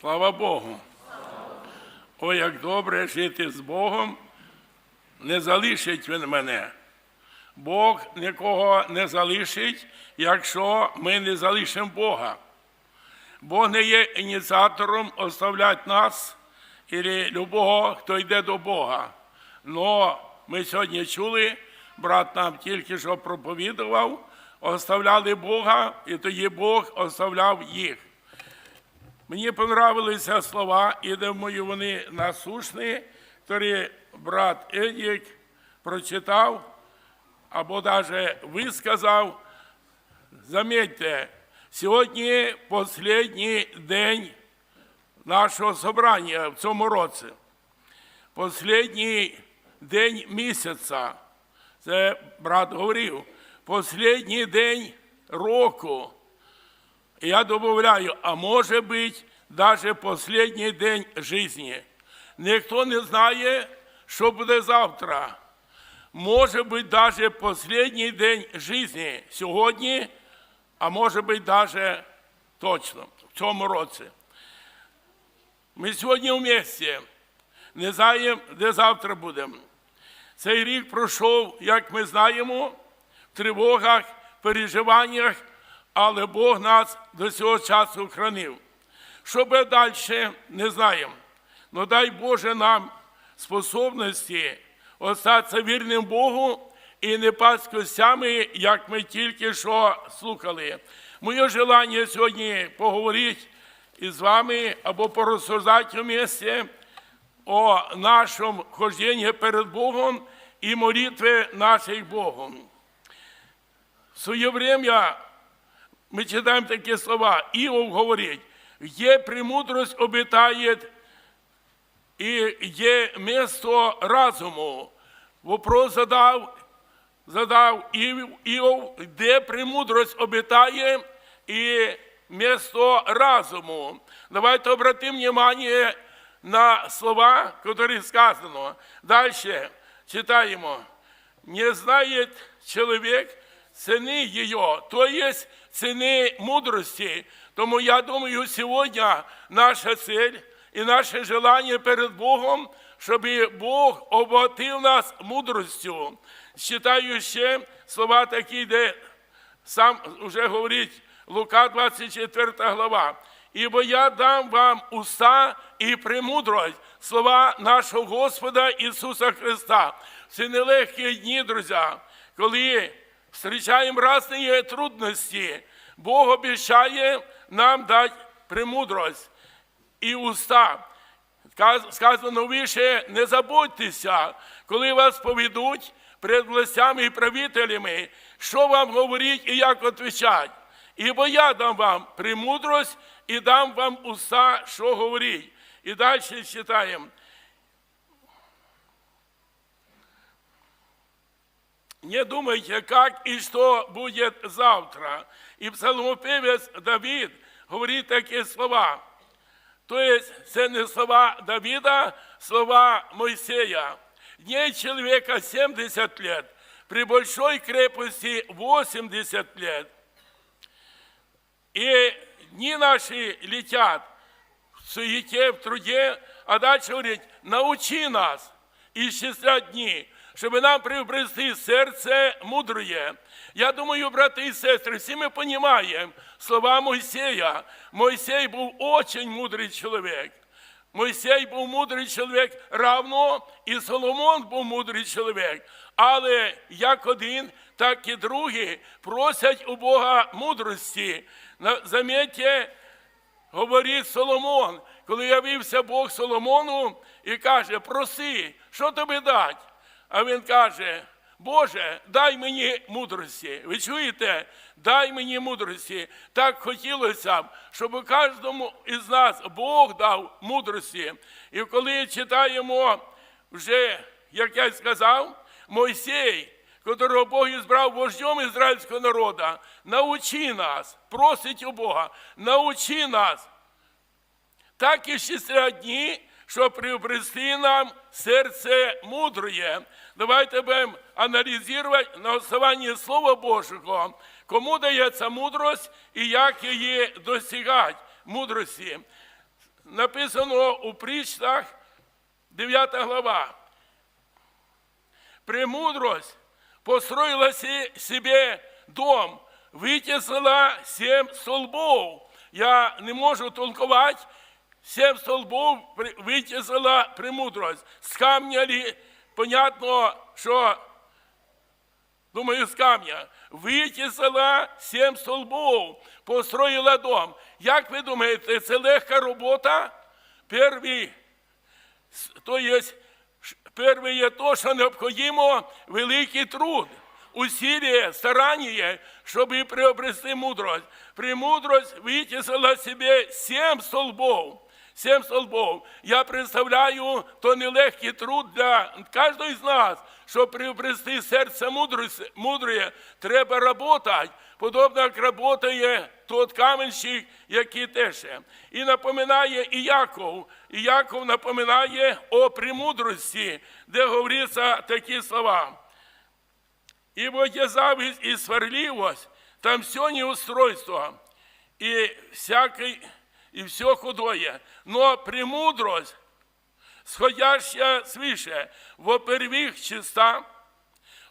Слава Богу. О, як добре жити з Богом, не залишить Він мене. Бог нікого не залишить, якщо ми не залишимо Бога. Бог не є ініціатором оставляти нас і любого, хто йде до Бога. Но ми сьогодні чули, брат нам тільки що проповідував, оставляли Бога, і тоді Бог оставляв їх. Мені понравилися слова, і думаю, вони насушні, які брат Едік прочитав або навіть висказав. Заметьте, сьогодні останній день нашого собрання в цьому році. Останній день місяця. Це брат говорив. Останній день року. Я додаю, а може бути навіть останній день життя. Ніхто не знає, що буде завтра. Може бути навіть останній день життя сьогодні, а може бути навіть точно в цьому році. Ми сьогодні в місті, не знаємо, де завтра будемо. Цей рік пройшов, як ми знаємо, в тривогах, переживаннях, але Бог нас до цього часу хранив. Що буде далі, не знаємо. Но дай Боже нам способності остатися вірним Богу і не пасть як ми тільки що слухали. Моє желання сьогодні поговорити із вами або порозсуждати в місці о нашому хожденні перед Богом і молитві наших Богом. В своє время ми читаємо такі слова. Іов говорить, є премудрость обитає і є місто разуму. Вопрос задав, задав Іов, де премудрость обитає і місто разуму. Давайте обратимо внимание на слова, які сказано. Дальше читаємо. Не знает человек цены ее, то есть цены мудрости. Тому я думаю, сегодня наша цель и наше желание перед Богом, чтобы Бог обогатил нас мудростю. Читаю ще слова такі, де сам вже говорить Лука 24 глава. Ібо я дам вам уста і премудрость, слова нашого Господа Ісуса Христа. Ці нелегкі дні, друзі, коли зустрічаємо різні трудності, Бог обіцяє нам дати премудрость і уста. Сказано вище, не забудьтеся, коли вас поведуть перед властями і правителями, що вам говорить і як відповідати. Ібо я дам вам премудрость і дам вам уста, що говорить. І далі читаємо. Не думайте, как и что будет завтра. И псалмопевец Давид говорит такие слова. То есть, це не слова Давида, слова Моисея. Дней человека 70 лет, при большой крепости 80 лет. И дни наши летят в суете, в труде, а дальше говорить, научи нас исчислять дни, чтобы нам приобрести сердце мудрое. Я думаю, брати і сестри, всі ми розуміємо слова Мойсея. Мойсей був очень мудрий чоловік. Мойсей був мудрий чоловік равно, і Соломон був мудрий чоловік. Але як один, так і другий просять у Бога мудрості. Замітьте, говорить Соломон, коли явився Бог Соломону і каже: проси, що тобі дать? А він каже: Боже, дай мені мудрості. Ви чуєте? Дай мені мудрості. Так хотілося б, щоб кожному із нас Бог дав мудрості. І коли читаємо вже, як я сказав, Мойсей, котрого Бог ізбрав вождем ізраїльського народу, научи нас, просить у Бога, научи нас так і ще дні, щоб приобрести нам серце мудроє. Давайте будемо аналізувати на основанні Слова Божого, кому дається мудрость і як її досягати мудрості. написано у притчах, 9 глава. Премудрость построила се- себе дом, витесала семь столбов. Я не можу толковать. Семь столбов витесала премудрость. З камня ли, понятно, що думаю, з камня. Витісала сім столбов, построїла дом. Як ви думаєте, це легка робота? Перший, то є, ш- є то, що необхідно великий труд, усилие, старання, щоб приобрести мудрость. Премудрость витісила себе сім столбов. Сім столбов. Я представляю, то нелегкий труд для кожного з нас, щоб приобрести серце мудре, треба працювати, подобно як працює тот каменщик, який теше. І напоминає і Яков. І Яков напоминає о премудрості, де говориться такі слова. И вот є зависть и сварливость, там все неустройство, и всякой, и все худое. Но премудрость, сходящая свыше, во-первых, чиста,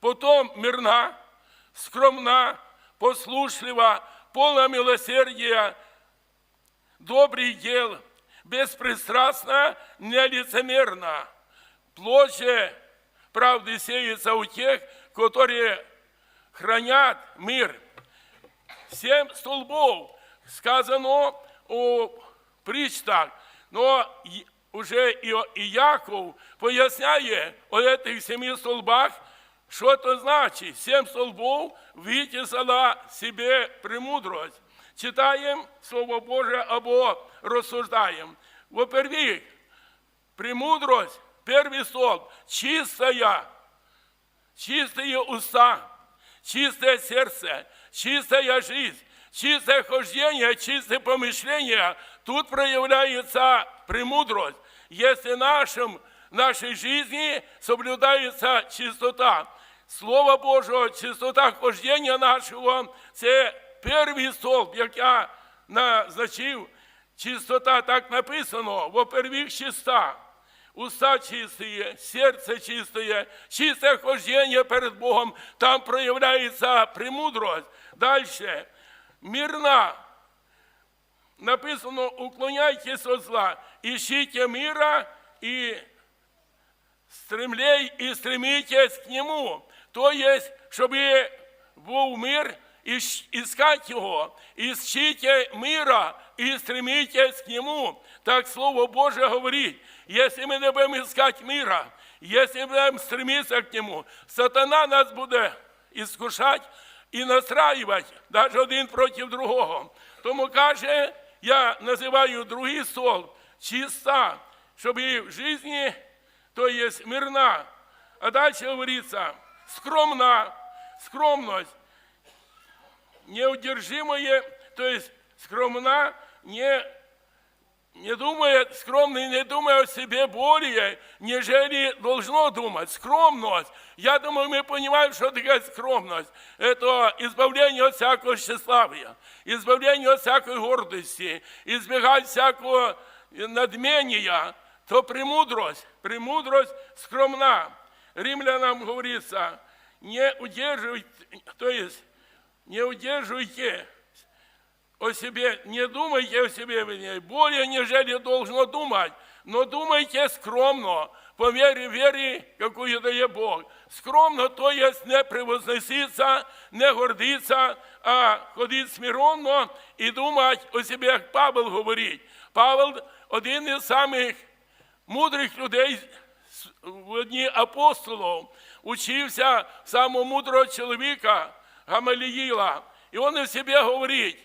потом мирна, скромна, послушлива, полна милосердия, добрых дел, беспристрастна, нелицемерна. Плод же правды сеется у тех, которые хранят мир. Семь столбов сказано у притчах, но и- уже и, и Яков поясняє о этих семи столбах, що то значить. Семь столбов витісала себе премудрость. Читаємо Слово Боже або розсуждаємо. Во-первых, премудрость, первый столб, чистая, чистые уста, чистое сердце, чистая жизнь, чистое хождение, чистое помышление. Тут проявляется премудрость. Если в нашем, нашей жизни соблюдается чистота, Слово Божого, чистота хождения нашого, це перший столб, як я назначив, чистота так написано, во-первых, чиста. Уста чистые, сердце чистое, чистое хождение перед Богом, там проявляется премудрость. Дальше, мирна, написано, уклоняйтесь от зла, ищите мира и стремлей и стремитесь к нему. То есть, чтобы був мир, іщ- искать его, ищите мира и стремитесь к нему. Так Слово Божие говорит, если мы не будем искать мира, если мы будем стремиться к нему, сатана нас буде искушать і настраивать, навіть один проти другого. Тому каже, я називаю другий стол чиста, щоб і в житті, то є мирна. А далі говориться, скромна, скромность, неудержимое, то есть скромна, не, не думает, скромный не думает о себе более, нежели должно думать. Скромность. Я думаю, мы понимаем, что такое скромность. Это избавление от всякого тщеславия, избавление от всякой гордости, избегать всякого надмения, то премудрость, премудрость скромна. Римлянам говорится, не удерживайте, то есть не удерживайте о себе, не думайте о себе вернее, более, нежели должно думать, но думайте скромно, по мере веры, какую дає Бог. Скромно, то есть не превозноситься, не гордиться, а ходити смиренно і думати о себе, як Павел говорить. Павел один із самих мудрих людей в одні апостолів, учився самого мудрого чоловіка Гамаліїла. І він о себе говорить,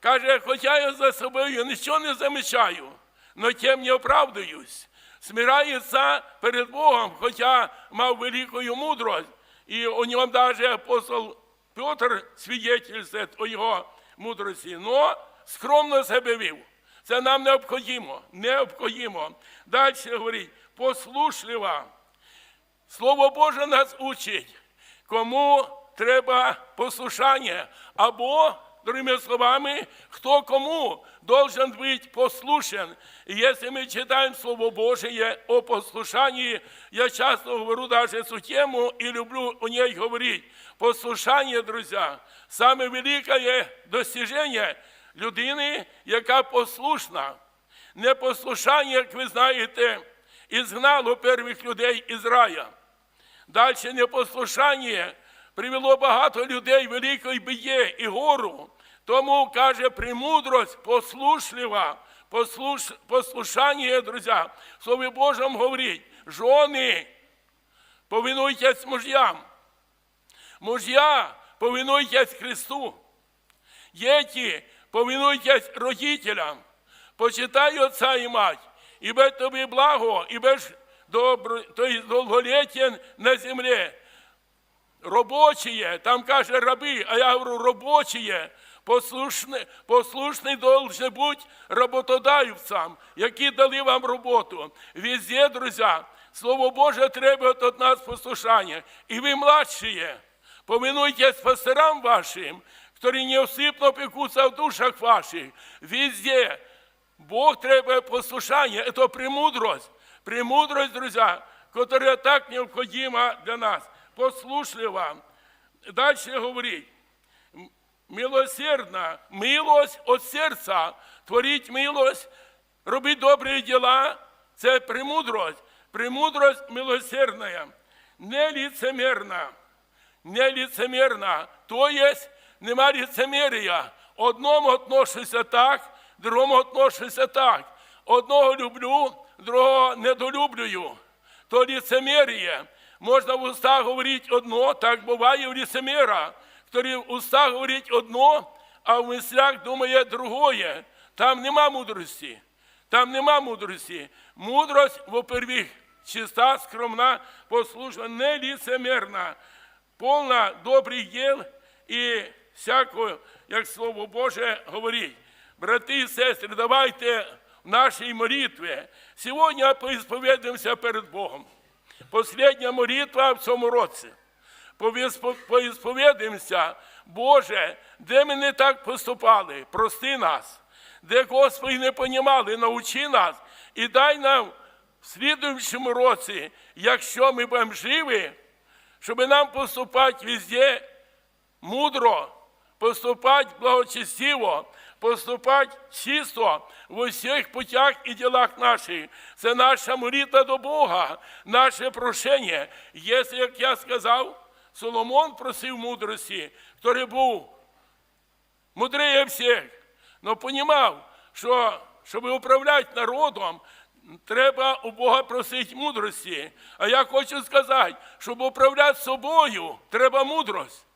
Каже, хоча я за собою нічого не замічаю, но тим не оправдуюсь. Смирається перед Богом, хоча мав велику мудрость. І у ньому навіть апостол Петр свідетельствує о його мудрості, но скромно себе вів. Це нам необхідно, необхідно. Далі говорить, послушлива. Слово Боже нас учить, кому треба послушання або другими словами, кто кому должен быть послушен. И если мы читаем Слово Божие о послушании, я часто говорю даже эту тему и люблю о ней говорить. Послушание, друзья, самое великое достижение людини, яка послушна. Непослушання, як ви знаєте, і згнало перших людей із рая. Далі непослушання привело багато людей великої біє і гору. Тому каже премудрость послушлива, послуш, послушання, друзі, в Слові Божому говорить, жони, повинуйтесь мужьям. Мужья, повинуйтесь Христу. Діти, повинуйтесь родителям. Почитай отца і мать, і без тобі благо, і без добро, то есть долголетен на землі. Робочие, там каже раби, а я говорю робочие, послушний, послушний должен бути роботодавцям, які дали вам роботу. Везде, друзі, Слово Боже треба від нас послушання. І ви младші, повинуйтесь пасторам вашим, які неусипно пекутся в душах ваших. Везде. Бог требует послушания. Это премудрость. Премудрость, друзья, которая так необходима для нас. Послушлива. Дальше говорить. Милосердна. Милость от серця. Творіть милость, робіть добрі діла. Це премудрость. Премудрость милосердная. Не лицемерна не лицемерна, то есть нема лицемерия. Одному отношуся так, другому отношуся так. Одного люблю, другого недолюблюю. То лицемерие. Можна в устах говорити одно, так буває в лицемера, який в устах говорить одно, а в мислях думає другое. Там нема мудрості. Там нема мудрості. Мудрость, во-первых, чиста, скромна, послушна, не лицемерна повна добрих діл і всякого, як Слово Боже говорить. Брати і сестри, давайте в нашій молитві сьогодні поісповідаємося перед Богом. Последня молитва в цьому році. Поісповідаємося, Боже, де ми не так поступали, прости нас, де Господи не понімали, научи нас і дай нам в слідуючому році, якщо ми будемо живі, щоб нам поступати везде мудро, поступати благочестиво, поступати чисто в усіх путях і ділах наших. Це наша молитва до Бога, наше прошення. Якщо, як я сказав, Соломон просив мудрості, який був мудрее всіх, але понімав, що щоб управляти народом, треба у Бога просити мудрості. А я хочу сказати, щоб управляти собою, треба мудрость.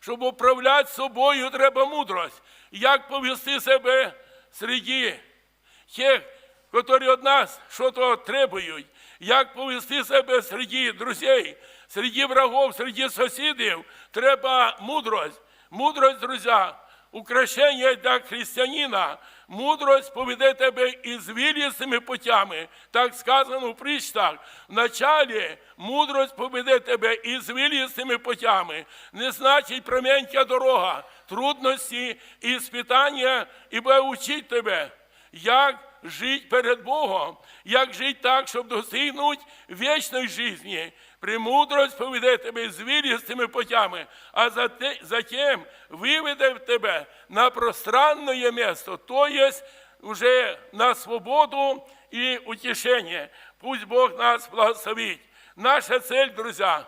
Щоб управляти собою, треба мудрость. Як повести себе серед тих, які від нас щось требують, як повести себе серед друзей, серед врагов, серед сусідів, треба мудрость. Мудрость, друзі, украшення для християнина. Мудрость поведе тебе із вілісними путями, так сказано в причтах. Вначалі мудрость поведе тебе із вілісними путями. Не значить промінька дорога, трудності і спитання, і буде учить тебе, як жити перед Богом, як жити так, щоб досягнути вічної житті. Премудрость поведе тебе звірістими путями, а зате- затем виведе тебе на пространне місто, то є вже на свободу і утішення. Пусть Бог нас благословить. Наша цель, друзья,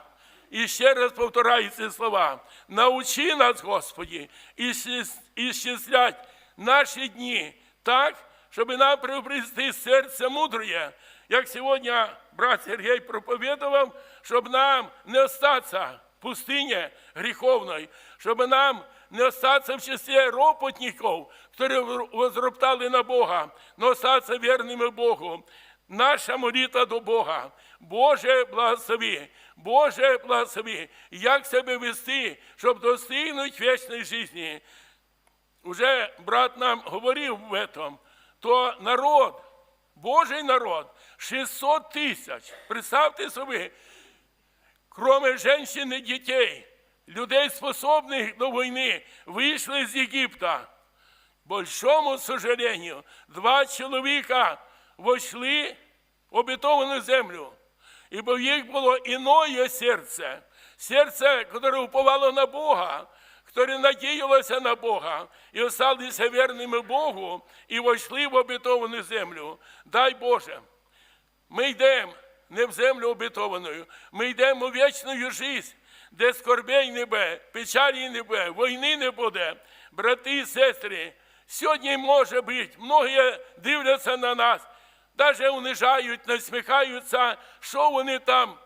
і ще раз повторяю ці слова. Научи нас, Господі, ісчис- ісчислять наші дні так, щоб нам приобрести серце мудре, як сьогодні брат Сергій проповідував, щоб нам не остатися в пустині гріховної, щоб нам не остатися в числі ропотників, які возроптали на Бога, но остатися вірними Богу. Наша молитва до Бога. Боже, благослови, Боже, благослови, як себе вести, щоб достигнути вічної житті. Уже брат нам говорив в этом, то народ, Божий народ, 600 тисяч. Представте собі, кроме женщин і дітей, людей, способних до війни, вийшли з Єгипта. Большому сожалению, два чоловіка войшли в обетованну землю. Ибо в них було іное серце, серце, которое уповало на Бога, которое надіялося на Бога, і осталися вірними Богу, і войшли в обетовану землю. Дай Боже, ми йдемо не в землю обетованою, ми йдемо у вічну життя, де скорбей не буде, печалі не буде, війни не буде. Брати і сестри, сьогодні може бути, многі дивляться на нас, навіть унижають, насміхаються, що вони там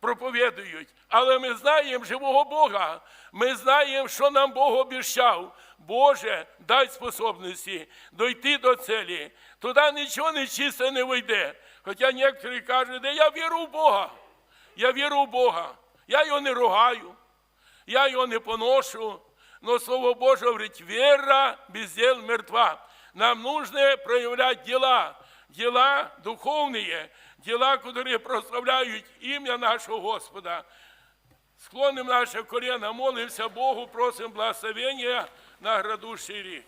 проповідують. Але ми знаємо живого Бога. Ми знаємо, що нам Бог обіщав. Боже, дай способності дойти до цілі. Туди нічого нечисте не вийде. Хоча некоторі кажуть, де я віру в Бога. Я віру в Бога. Я його не ругаю, я його не поношу. Но Слово Боже говорить, вера без дел мертва. Нам нужно проявлять дела, дела духовные, дела, которые прославляют имя нашего Господа. Склоним наше колено, молимся Богу, просим благословения на грядущий рік.